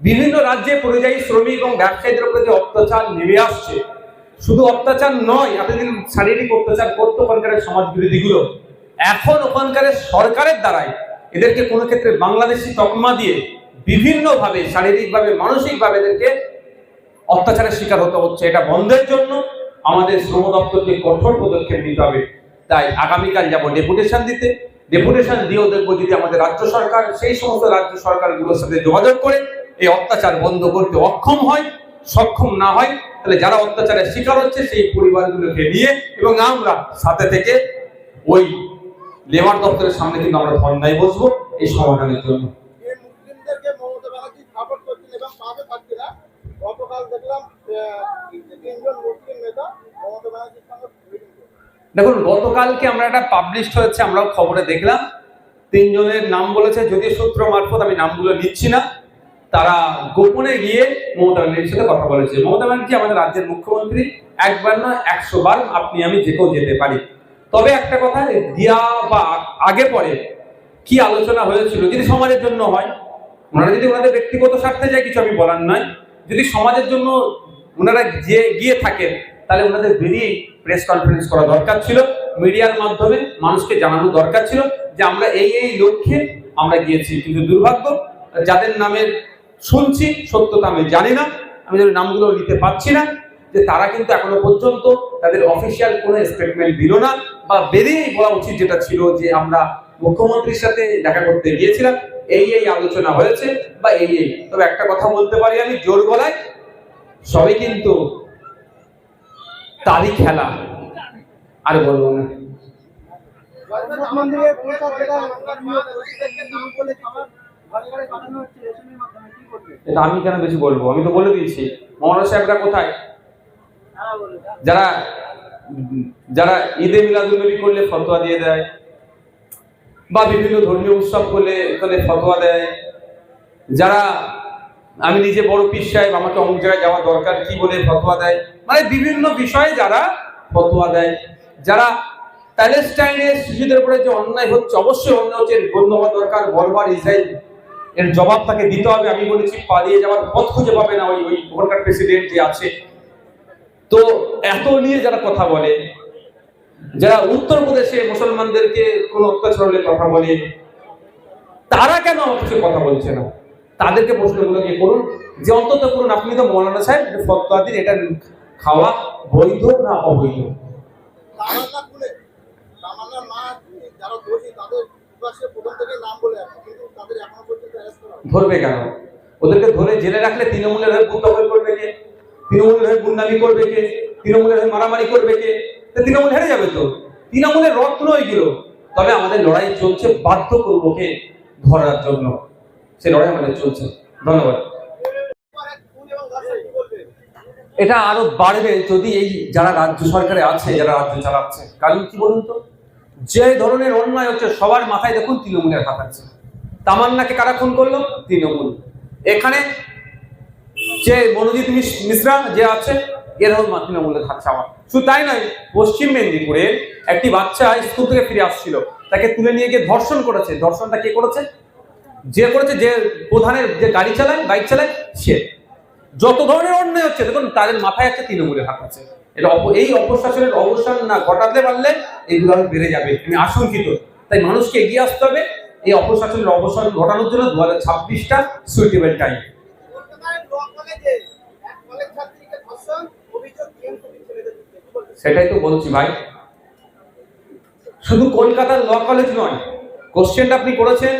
বিভিন্ন রাজ্যে পরিযায়ী শ্রমিক এবং ব্যবসায়ীদের উপরে যে অত্যাচার নেমে আসছে, শুধু অত্যাচার নয় এতদিন শারীরিক অত্যাচার করতো ওখানকার সমাজ বিরোধীগুলো এখন ওখানকার সরকারের দ্বারাই এদেরকে কোনো ক্ষেত্রে বাংলাদেশি তকমা দিয়ে বিভিন্নভাবে, শারীরিকভাবে, মানসিকভাবে এদেরকে অত্যাচারের শিকার হতে হচ্ছে। এটা বন্ধের জন্য আমাদের শ্রম দপ্তরকে কঠোর পদক্ষেপ নিতে হবে। তাই আগামীকাল যাব ডেপুটেশন দিতে। ডেপুটেশন দিয়েও দেখব যদি আমাদের রাজ্য সরকার, সেই সমস্ত রাজ্য সরকারগুলোর সাথে যোগাযোগ করে এই অত্যাচার বন্ধ করতে অক্ষম হয় সক্ষম না হয় তাহলে যারা অত্যাচারের শিকার হচ্ছে সেই পরিবারগুলোকে নিয়ে এবং আমরা সাথে থেকে ওই লেবার দপ্তরের সামনে কিন্তু আমরা ধর্নায় বসবো এই সমাধানের জন্য। দেখুন গতকালকে আমরা একটা পাবলিশড হয়েছে আমরাও খবরে দেখলাম। তিনজনের নাম বলেছে যদিও সূত্র মারফত আমি নামগুলো নিচ্ছি না। তারা গোপনে গিয়ে মমতা ব্যানার্জির সাথে কথা বলেছে। মমতা ব্যানার্জি আমাদের রাজ্যের মুখ্যমন্ত্রী, একবার না একশো বার আপনি আমি যে কেউ যেতে পারি। তবে একটা কথা দিয়া বা আগে পরে কি আলোচনা হয়েছিল, যদি সমাজের জন্য হয়, ওনারা যদি ওনাদের ব্যক্তিগত স্বার্থে যায়, কিছু আমি বলার নয়। যদি সমাজের জন্য ওনারা যে গিয়ে থাকেন, তাহলে ওনাদের বেরিয়ে প্রেস কনফারেন্স করা দরকার ছিল। মিডিয়ার মাধ্যমে মানুষকে জানানো দরকার ছিল যে আমরা এই এই লক্ষ্যে আমরা গিয়েছি। কিন্তু দুর্ভাগ্য, যাদের নামের শুনছি, সত্যতা আমি জানি না, আমি যদি নামগুলো নিতে পারছি না, যে তারা কিন্তু এখনও পর্যন্ত তাদের অফিসিয়াল কোনো স্টেটমেন্ট দিল না, বা বেরিয়েই বলা উচিত যেটা ছিল যে আমরা মুখ্যমন্ত্রীর সাথে দেখা করতে গিয়েছিলাম, এই এই আলোচনা হয়েছে, বা এই এই। তবে একটা কথা বলতে পারি আমি, জোর গলায়, সবই কিন্তু তারই খেলা, আর বলব না। এটা আমি কেন বেশি বলব? আমি তো বলে দিয়েছি। মহারাজ সাহেবরা কোথায়? যারা যারা ঈদে মিলাদুল করলে ফতোয়া দিয়ে দেয়, বা বিভিন্ন ধর্মীয় উৎসব করলে তাহলে ফতোয়া দেয়, যারা, আমি নিজে বড় পীর সাহেব, আমাকে অমুক জায়গায় যাওয়া দরকার, কি বলে ফতোয়া দেয়? মানে বিভিন্ন বিষয়ে যারা ফতোয়া দেয়। যারা প্যালেস্টাইনের শিশুদের উপরে যে অন্যায় হচ্ছে, অবশ্যই অন্যায় হচ্ছে বন্ধ হওয়া দরকার, বলবার ইসরায়েল এর জবাব তাকে দিতে হবে। আমি বলেছি, পালিয়ে যাওয়ার পথ খুঁজে পাবে না ওই ওই ওখানকার প্রেসিডেন্ট যে আছে। তো এত নিয়ে যারা কথা বলে, যারা উত্তরপ্রদেশে মুসলমানদেরকে কোন অত্যাচার হলে কথা বলে, তারা কেন আমার কিছু কথা বলছে না? তাদেরকে প্রশ্নগুলো কি করুন যে অন্তত করুন আপনি তো মৌলানা সাহেব ফতোয়া দিন, এটা খাওয়া বৈধ না অবৈধ? যারা তাদের বলে ধরবে কেন? ওদেরকে ধরে জেলে রাখলে তৃণমূলের হয়ে গুন্ডা হয়ে করবে কে? তৃণমূলের হয়ে গুন্ডামি করবে কে? তৃণমূলের হয়ে মারামারি করবে কে? তৃণমূল হেরে যাবে তো। তৃণমূলের রত্ন এগুলো তবে আমাদের লড়াই চলছে বাধ্য করব কে? ধরার জন্য। সে লড়াই আমাদের চলছে। ধন্যবাদ। এটা আরও বাড়বে যদি এই যারা রাজ্য সরকারে আছে, যারা রাজ্য চালাচ্ছে। কারণ কি বলুন তো? যে ধরনের অন্যায় হচ্ছে সবার মাথায় দেখুন তৃণমূলের হাত আছে। তামান্নাকে কারা খুন করল? তৃণমূল। এখানে যে মনোজিৎ মিশ- মিশ্রা যে আছে এরাও মা তৃণমূলের হাত চাওয়া শুধু তাই নয়, পশ্চিম মেদিনীপুরে একটি বাচ্চা স্কুল থেকে ফিরে আসছিল। তাকে তুলে নিয়ে গিয়ে ধর্ষণ করেছে। ধর্ষণটা কে করেছে? যে করেছে, যে প্রধানের যে গাড়ি চালায়, বাইক চালায়, সে। যত ধরনের অন্যায় হচ্ছে, দেখুন, তাদের মাথায় একটা তৃণমূলের হাত আছে। এটা এই অপশাসনের অবসান না ঘটাতে পারলে এইগুলো আরও বেড়ে যাবে। আমি আশঙ্কিত। তাই মানুষকে এগিয়ে আসতে হবে। এই অপশাসনের অবসান ঘটানোর জন্য দু হাজার ছাব্বিশটা সুইটেবল টাইম সেটাই তো বলছি ভাই। শুধু কলকাতার ল কলেজ নয় কোশ্চেনটা আপনি করেছেন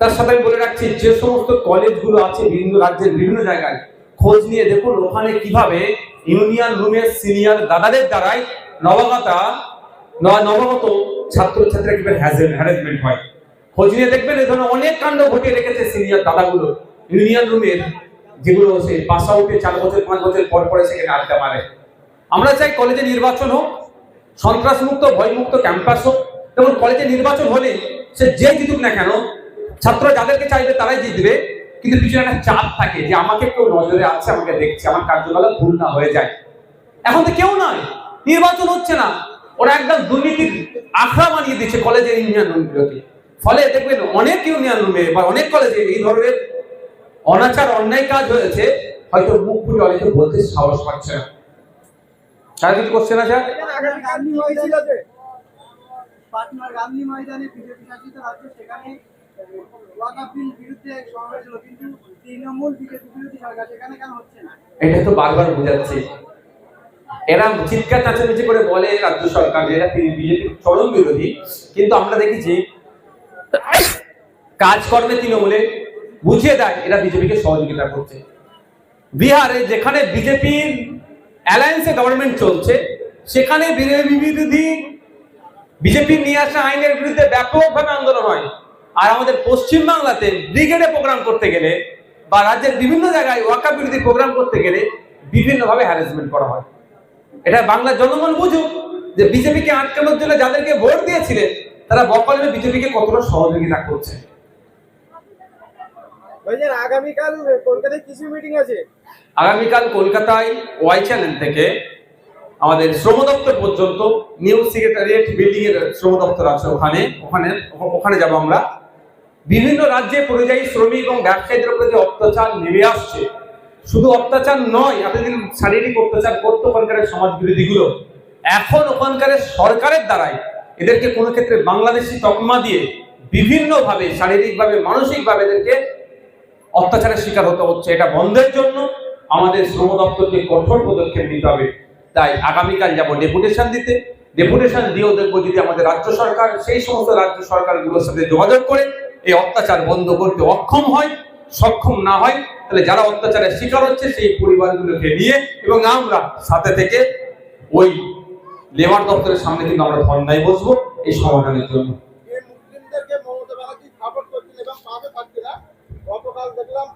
তার সাথে আমি বলে রাখছি যে সমস্ত কলেজগুলো আছে বিভিন্ন রাজ্যের বিভিন্ন জায়গায় খোঁজ নিয়ে দেখুন ওখানে কীভাবে ইউনিয়ন রুমের সিনিয়র দাদাদের দ্বারাই নবাগতা নবাগত ছাত্রছাত্রীরা কীভাবে হ্যারাসমেন্ট হয়। খোঁজ নিয়ে দেখবেন এই ধরনের অনেক কাণ্ড ঘটিয়ে রেখেছে সিনিয়র দাদাগুলো। ইউনিয়ন রুমের যেগুলো সেই পাস আউটে চার বছর, পাঁচ বছর পর পরে সেখানে আড্ডা মারে। আমরা চাই কলেজে নির্বাচন হোক, সন্ত্রাসমুক্ত, ভয়মুক্ত ক্যাম্পাস হোক। যেমন কলেজে নির্বাচন হলে সে যে জিতুক না কেন, ছাত্র যাদেরকে চাইবে তারাই জিতবে। কিন্তু পিছনে একটা চাপ থাকে যে আমাকে কেউ নজরে আছে, আমাকে দেখছে, আমার কার্যকলাপ ভুল না হয়ে যায়। এখন তো কেউ নয় নির্বাচন হচ্ছে না। ওরা একদম দুর্নীতির আখড়া বানিয়ে দিচ্ছে কলেজের ইউনিয়ন রুমগুলোকে ফলে দেখবেন অনেক ইউনিয়ন রুমে বা অনেক কলেজে এই ধরনের অনাচার অন্যায় কাজ হয়েছে হয়তো মুখ ফুটে অনেকে বলতে সাহস পাচ্ছে না। তার কিছু পাটনার গান্ধী ময়দানে বিজেপি শাসিত রাজ্য সেখানে না? এটা তো বারবার বোঝাচ্ছি। এরা চিৎকার চাচামেচি করে বলে রাজ্য সরকার যে এরা বিজেপির চরম বিরোধী কিন্তু আমরা দেখেছি কাজকর্মে তৃণমূলে বুঝিয়ে দেয় এরা বিজেপিকে সহযোগিতা করছে। বিহারে যেখানে বিজেপির অ্যালায়েন্সে গভর্নমেন্ট চলছে, সেখানে বিজেপি বিরোধী বিজেপি নিয়ে আসা আইনের বিরুদ্ধে ব্যাপকভাবে আন্দোলন হয়। আর আমাদের পশ্চিম বাংলাতে ব্রিগেডে প্রোগ্রাম করতে গেলে বা রাজ্যের বিভিন্ন জায়গায় ওয়াকা বিরোধী প্রোগ্রাম করতে গেলে বিভিন্নভাবে হ্যারাসমেন্ট করা হয়। এটা বাংলার জনগণ বুঝুক যে বিজেপিকে আটকানোর জন্য যাদেরকে ভোট দিয়েছিলেন, তারা বকলমে বিজেপিকে কতটা সহযোগিতা করছে। আগামীকাল কলকাতায় কিছু মিটিং আছে। আগামীকাল কলকাতায় ওয়াই চ্যানেল থেকে আমাদের শ্রম দপ্তর পর্যন্ত নিউ সেক্রেটারিয়েট বিল্ডিং এর শ্রম দপ্তর আছে ওখানে। ওখানে ওখানে যাব আমরা। বিভিন্ন রাজ্যে পরিযায়ী শ্রমিক এবং ব্যবসায়ীদের উপরে যে অত্যাচার নেমে আসছে, শুধু অত্যাচার নয় এতদিন শারীরিক অত্যাচার করতো ওখানকার সমাজ বিরোধীগুলো, এখন ওখানকার সরকারের দ্বারাই এদেরকে কোনো ক্ষেত্রে বাংলাদেশি তকমা দিয়ে বিভিন্নভাবে, শারীরিকভাবে, মানসিকভাবে এদেরকে অত্যাচারের শিকার হতে হচ্ছে, এটা বন্ধের জন্য আমাদের শ্রম দপ্তরকে কঠোর পদক্ষেপ নিতে হবে। তাই আগামীকাল যাব ডেপুটেশন দিতে। ডেপুটেশন দিয়েও দেখব যদি আমাদের রাজ্য সরকার, সেই সমস্ত রাজ্য সরকারগুলোর সাথে যোগাযোগ করে এই অত্যাচার বন্ধ করতে অক্ষম হয়, সক্ষম না হয়, তাহলে যারা অত্যাচারের শিকার হচ্ছে সেই পরিবারগুলোকে নিয়ে এবং আমরা সাথে থেকে ওই লেবার দপ্তরের সামনে কিন্তু আমরা ধর্নায় বসবো, এই সমাধানের জন্য যে মুসলিমদেরকে মমতা ব্যানার্জি সাপোর্ট করছেন এবং পাশে থাকছে না গতকাল দেখলাম।